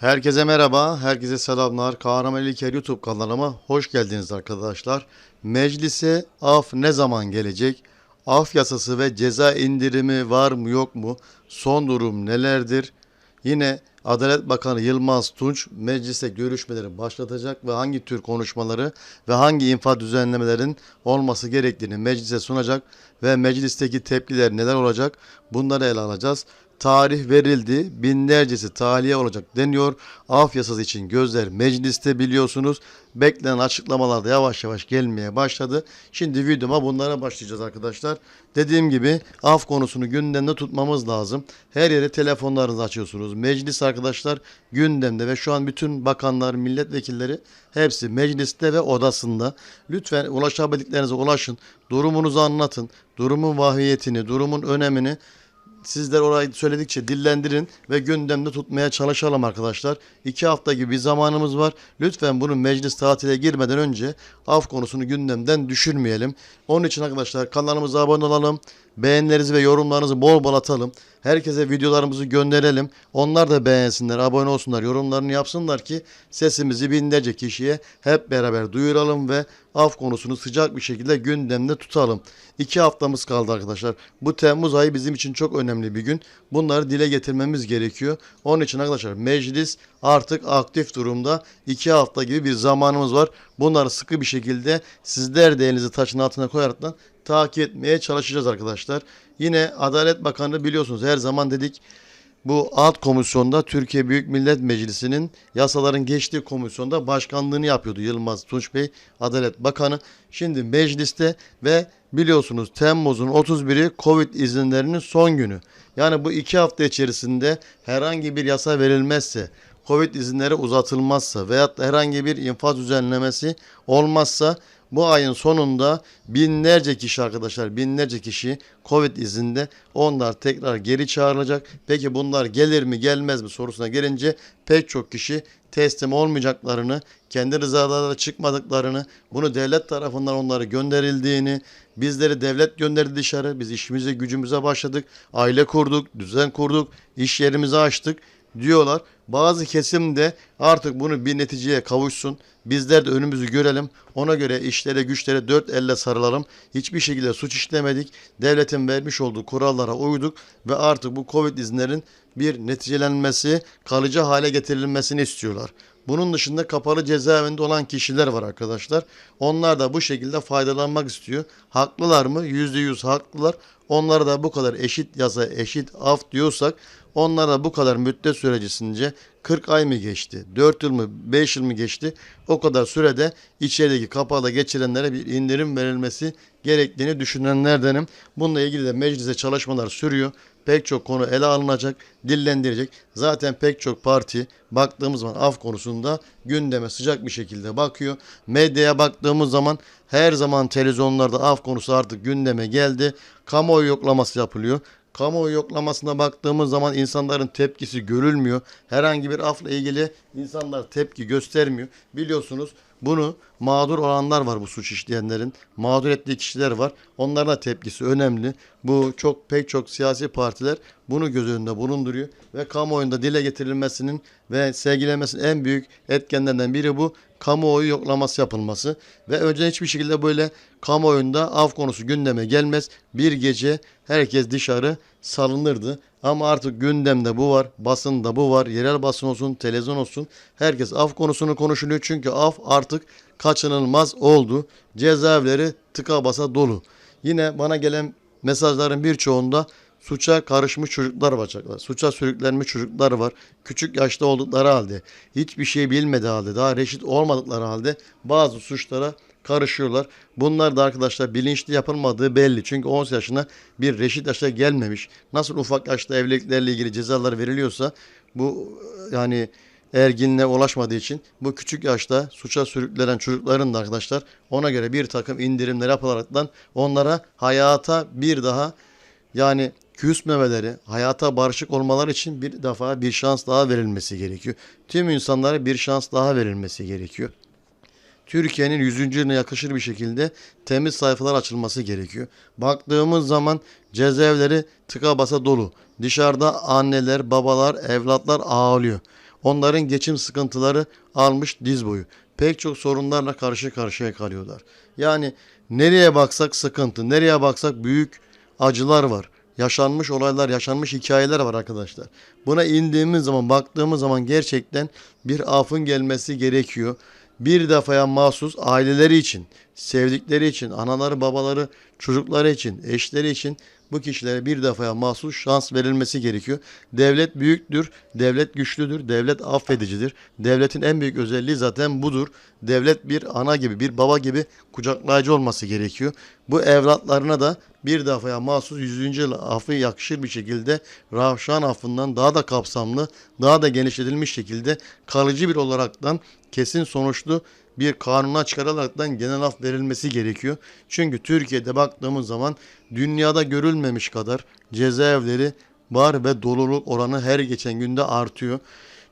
Herkese merhaba, herkese selamlar. Kahraman İlker YouTube kanalıma hoş geldiniz arkadaşlar. Meclise af ne zaman gelecek? Af yasası ve ceza indirimi var mı yok mu? Son durum nelerdir? Yine Adalet Bakanı Yılmaz Tunç meclise görüşmeleri başlatacak ve hangi tür konuşmaları ve hangi infaz düzenlemelerin olması gerektiğini meclise sunacak ve meclisteki tepkiler neler olacak bunları ele alacağız. Tarih verildi. Binlercesi tahliye olacak deniyor. Af yasası için gözler mecliste biliyorsunuz. Beklenen açıklamalar da yavaş yavaş gelmeye başladı. Şimdi videoma bunlara başlayacağız arkadaşlar. Dediğim gibi af konusunu gündemde tutmamız lazım. Her yere telefonlarınızı açıyorsunuz. Meclis arkadaşlar gündemde ve şu an bütün bakanlar, milletvekilleri hepsi mecliste ve odasında. Lütfen ulaşabildiklerinize ulaşın. Durumunuzu anlatın. Durumun vahiyetini, durumun önemini sizler orayı söyledikçe dillendirin ve gündemde tutmaya çalışalım arkadaşlar. İki hafta gibi bir zamanımız var. Lütfen bunu meclis tatile girmeden önce af konusunu gündemden düşürmeyelim. Onun için arkadaşlar kanalımıza abone olalım. Beğenilerinizi ve yorumlarınızı bol bol atalım. Herkese videolarımızı gönderelim. Onlar da beğensinler, abone olsunlar, yorumlarını yapsınlar ki sesimizi binlerce kişiye hep beraber duyuralım ve af konusunu sıcak bir şekilde gündemde tutalım. İki haftamız kaldı arkadaşlar. Bu Temmuz ayı bizim için çok önemli bir gün. Bunları dile getirmemiz gerekiyor. Onun için arkadaşlar meclis artık aktif durumda. İki hafta gibi bir zamanımız var. Bunları sıkı bir şekilde sizler de elinizi taşın altına koyaraktan takip etmeye çalışacağız arkadaşlar. Yine Adalet Bakanı biliyorsunuz her zaman dedik bu alt komisyonda Türkiye Büyük Millet Meclisi'nin yasaların geçtiği komisyonda başkanlığını yapıyordu Yılmaz Tunç Bey Adalet Bakanı. Şimdi mecliste ve biliyorsunuz Temmuz'un 31'i Covid izinlerinin son günü. Yani bu iki hafta içerisinde herhangi bir yasa verilmezse Covid izinleri uzatılmazsa veyahut herhangi bir infaz düzenlemesi olmazsa bu ayın sonunda binlerce kişi arkadaşlar binlerce kişi Covid izinde. Onlar tekrar geri çağrılacak. Peki bunlar gelir mi gelmez mi sorusuna gelince pek çok kişi teslim olmayacaklarını, kendi rızalarıyla çıkmadıklarını, bunu devlet tarafından onları gönderildiğini, bizleri devlet gönderdi dışarı, biz işimize gücümüze başladık, aile kurduk, düzen kurduk, iş yerimizi açtık diyorlar. Bazı kesim de artık bunu bir neticeye kavuşsun. Bizler de önümüzü görelim. Ona göre işlere güçlere dört elle sarılalım. Hiçbir şekilde suç işlemedik. Devletin vermiş olduğu kurallara uyduk ve artık bu Covid izinlerin bir neticelenmesi, kalıcı hale getirilmesini istiyorlar. Bunun dışında kapalı cezaevinde olan kişiler var arkadaşlar. Onlar da bu şekilde faydalanmak istiyor. Haklılar mı? Yüzde yüz haklılar. Onlara da bu kadar eşit yasa, eşit af diyorsak onlara bu kadar müddet sürecisince 40 ay mı geçti, 4 yıl mı, 5 yıl mı geçti o kadar sürede içerideki kapalı geçirenlere bir indirim verilmesi gerektiğini düşünenlerdenim. Bununla ilgili de meclise çalışmalar sürüyor. Pek çok konu ele alınacak, dillendirecek. Zaten pek çok parti baktığımız zaman af konusunda gündeme sıcak bir şekilde bakıyor. Medyaya baktığımız zaman her zaman televizyonlarda af konusu artık gündeme geldi. Kamuoyu yoklaması yapılıyor. Kamuoyu yoklamasına baktığımız zaman insanların tepkisi görülmüyor. Herhangi bir afla ilgili insanlar tepki göstermiyor. Biliyorsunuz bunu mağdur olanlar var bu suç işleyenlerin. Mağdur ettiği kişiler var. Onların da tepkisi önemli. Bu çok pek çok siyasi partiler bunu göz önünde bulunduruyor ve kamuoyunda dile getirilmesinin ve sergilenmesinin en büyük etkenlerinden biri bu kamuoyu yoklaması yapılması ve önce hiçbir şekilde böyle kamuoyunda av konusu gündeme gelmez. Bir gece herkes dışarı salınırdı. Ama artık gündemde bu var, basında bu var, yerel basın olsun, televizyon olsun. Herkes af konusunu konuşuluyor çünkü af artık kaçınılmaz oldu. Cezaevleri tıka basa dolu. Yine bana gelen mesajların birçoğunda suça karışmış çocuklar var. Suça sürüklenmiş çocuklar var. Küçük yaşta oldukları halde, hiçbir şey bilmediği halde, daha reşit olmadıkları halde bazı suçlara karışıyorlar. Bunlar da arkadaşlar bilinçli yapılmadığı belli. Çünkü 18 yaşına bir reşit yaşa gelmemiş. Nasıl ufak yaşta evliliklerle ilgili cezalar veriliyorsa bu yani erginliğe ulaşmadığı için bu küçük yaşta suça sürüklenen çocukların da arkadaşlar ona göre bir takım indirimler yapılaraktan onlara hayata bir daha yani küsmemeleri, hayata barışık olmaları için bir defa bir şans daha verilmesi gerekiyor. Tüm insanlara bir şans daha verilmesi gerekiyor. Türkiye'nin 100. yılına yakışır bir şekilde temiz sayfalar açılması gerekiyor. Baktığımız zaman cezaevleri tıka basa dolu. Dışarıda anneler, babalar, evlatlar ağlıyor. Onların geçim sıkıntıları almış diz boyu. Pek çok sorunlarla karşı karşıya kalıyorlar. Yani nereye baksak sıkıntı, nereye baksak büyük acılar var. Yaşanmış olaylar, yaşanmış hikayeler var arkadaşlar. Buna indiğimiz zaman, baktığımız zaman gerçekten bir afın gelmesi gerekiyor. Bir defaya mahsus aileleri için, sevdikleri için, anaları, babaları, çocukları için, eşleri için bu kişilere bir defaya mahsus şans verilmesi gerekiyor. Devlet büyüktür, devlet güçlüdür, devlet affedicidir. Devletin en büyük özelliği zaten budur. Devlet bir ana gibi, bir baba gibi kucaklayıcı olması gerekiyor. Bu evlatlarına da bir defaya mahsus 100. yıl yakışır bir şekilde Ravşan affından daha da kapsamlı, daha da genişletilmiş şekilde kalıcı bir olaraktan kesin sonuçlu bir kanuna çıkarılaraktan genel af verilmesi gerekiyor. Çünkü Türkiye'de baktığımız zaman dünyada görülmemiş kadar cezaevleri var ve doluluk oranı her geçen günde artıyor.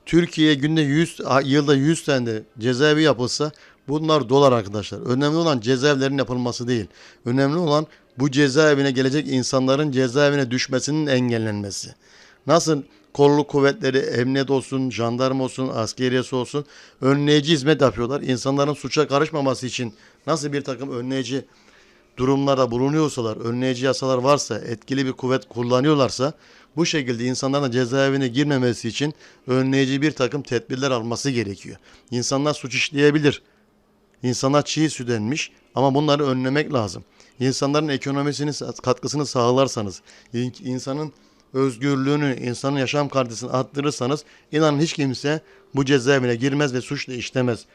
Türkiye günde 100 yılda 100 tane de cezaevi yapılsa bunlar dolar arkadaşlar. Önemli olan cezaevlerin yapılması değil. Önemli olan bu cezaevine gelecek insanların cezaevine düşmesinin engellenmesi. Nasıl kolluk kuvvetleri, emniyet olsun, jandarma olsun, askeriyesi olsun önleyici hizmet yapıyorlar. İnsanların suça karışmaması için nasıl bir takım önleyici durumlarda bulunuyorsalar, önleyici yasalar varsa, etkili bir kuvvet kullanıyorlarsa bu şekilde insanların cezaevine girmemesi için önleyici bir takım tedbirler alması gerekiyor. İnsanlar suç işleyebilir. İnsanlar çiğ süt emmiş ama bunları önlemek lazım. İnsanların ekonomisini katkısını sağlarsanız, in- insanın özgürlüğünü, insanın yaşam kalitesini arttırırsanız inanın hiç kimse bu cezaevine girmez ve suç da işlemez.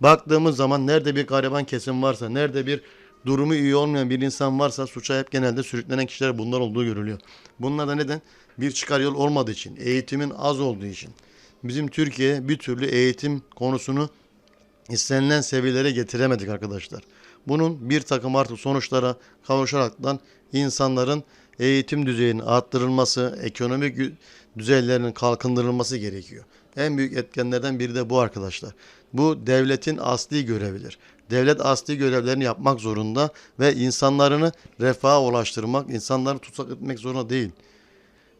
Baktığımız zaman nerede bir gariban kesim varsa, nerede bir durumu iyi olmayan bir insan varsa suça hep genelde sürüklenen kişiler bunlar olduğu görülüyor. Bunlar da neden? Bir çıkar yol olmadığı için, eğitimin az olduğu için. Bizim Türkiye bir türlü eğitim konusunu istenilen seviyelere getiremedik arkadaşlar. Bunun bir takım artık sonuçlara kavuşaraktan insanların eğitim düzeyinin arttırılması, ekonomik düzeylerinin kalkındırılması gerekiyor. En büyük etkenlerden biri de bu arkadaşlar. Bu devletin asli görevidir. Devlet asli görevlerini yapmak zorunda ve insanlarını refaha ulaştırmak, insanları tutsak etmek zorunda değil.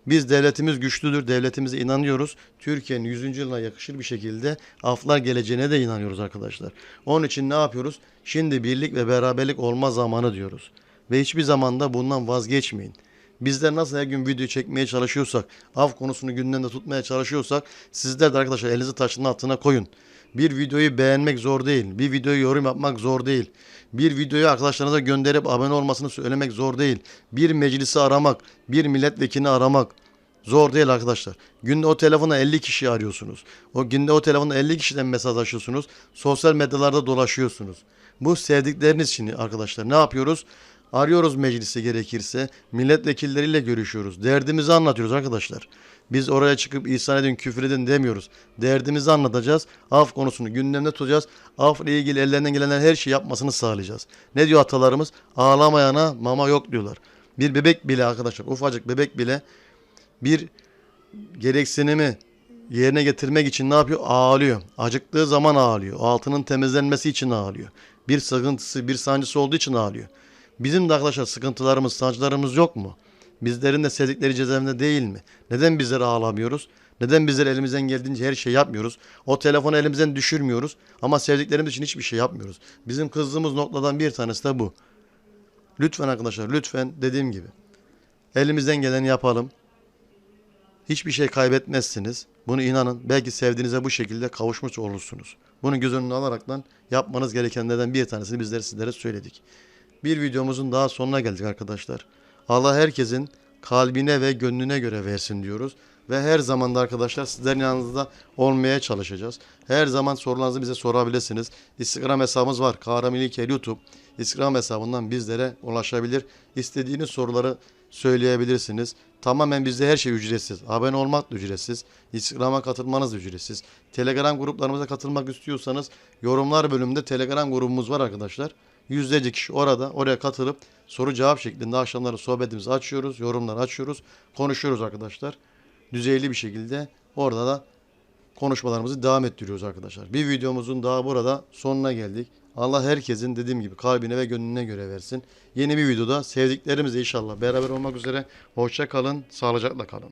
Biz devletimiz güçlüdür, devletimize inanıyoruz. Türkiye'nin 100. yılına yakışır bir şekilde aflar geleceğine de inanıyoruz arkadaşlar. Onun için ne yapıyoruz? Şimdi birlik ve beraberlik olma zamanı diyoruz. Ve hiçbir zamanda bundan vazgeçmeyin. Bizler nasıl her gün video çekmeye çalışıyorsak, af konusunu gündemde tutmaya çalışıyorsak sizler de arkadaşlar elinizi taşın altına koyun. Bir videoyu beğenmek zor değil. Bir videoyu yorum yapmak zor değil. Bir videoyu arkadaşlarınıza gönderip abone olmasını söylemek zor değil. Bir meclisi aramak, bir milletvekilini aramak zor değil arkadaşlar. Günde o telefona 50 kişi arıyorsunuz. O günde o telefonda 50 kişiden mesajlaşıyorsunuz. Sosyal medyalarda dolaşıyorsunuz. Bu sevdikleriniz için arkadaşlar ne yapıyoruz? Arıyoruz meclise gerekirse. Milletvekilleriyle görüşüyoruz. Derdimizi anlatıyoruz arkadaşlar. Biz oraya çıkıp ihsan edin, küfür edin demiyoruz. Derdimizi anlatacağız. Af konusunu gündemde tutacağız. Af ile ilgili ellerinden gelen her şeyi yapmasını sağlayacağız. Ne diyor atalarımız? Ağlamayana mama yok diyorlar. Bir bebek bile arkadaşlar, ufacık bebek bile bir gereksinimi yerine getirmek için ne yapıyor? Ağlıyor. Acıktığı zaman ağlıyor. Altının temizlenmesi için ağlıyor. Bir sıkıntısı, bir sancısı olduğu için ağlıyor. Bizim de arkadaşlar sıkıntılarımız, sancılarımız yok mu? Bizlerin de sevdikleri cezaevinde değil mi? Neden bizler ağlamıyoruz? Neden bizler elimizden geldiğince her şeyi yapmıyoruz? O telefonu elimizden düşürmüyoruz ama sevdiklerimiz için hiçbir şey yapmıyoruz. Bizim kızdığımız noktadan bir tanesi de bu. Lütfen arkadaşlar lütfen dediğim gibi elimizden geleni yapalım. Hiçbir şey kaybetmezsiniz. Bunu inanın. Belki sevdiğinize bu şekilde kavuşmuş olursunuz. Bunu göz önüne alaraktan yapmanız gerekenlerden bir tanesini bizler sizlere söyledik. Bir videomuzun daha sonuna geldik arkadaşlar. Allah herkesin kalbine ve gönlüne göre versin diyoruz. Ve her zaman da arkadaşlar sizlerin yanınızda olmaya çalışacağız. Her zaman sorularınızı bize sorabilirsiniz. Instagram hesabımız var. Kahraman İlker YouTube. Instagram hesabından bizlere ulaşabilir. İstediğiniz soruları söyleyebilirsiniz. Tamamen bizde her şey ücretsiz. Abone olmak da ücretsiz. Instagram'a katılmanız da ücretsiz. Telegram gruplarımıza katılmak istiyorsanız yorumlar bölümünde Telegram grubumuz var arkadaşlar. Yüzlerce kişi orada oraya katılıp soru cevap şeklinde akşamları sohbetimizi açıyoruz. Yorumlar açıyoruz. Konuşuyoruz arkadaşlar. Düzeyli bir şekilde orada da konuşmalarımızı devam ettiriyoruz arkadaşlar. Bir videomuzun daha burada sonuna geldik. Allah herkesin dediğim gibi kalbine ve gönlüne göre versin. Yeni bir videoda sevdiklerimizle inşallah beraber olmak üzere. Hoşça kalın, sağlıcakla kalın.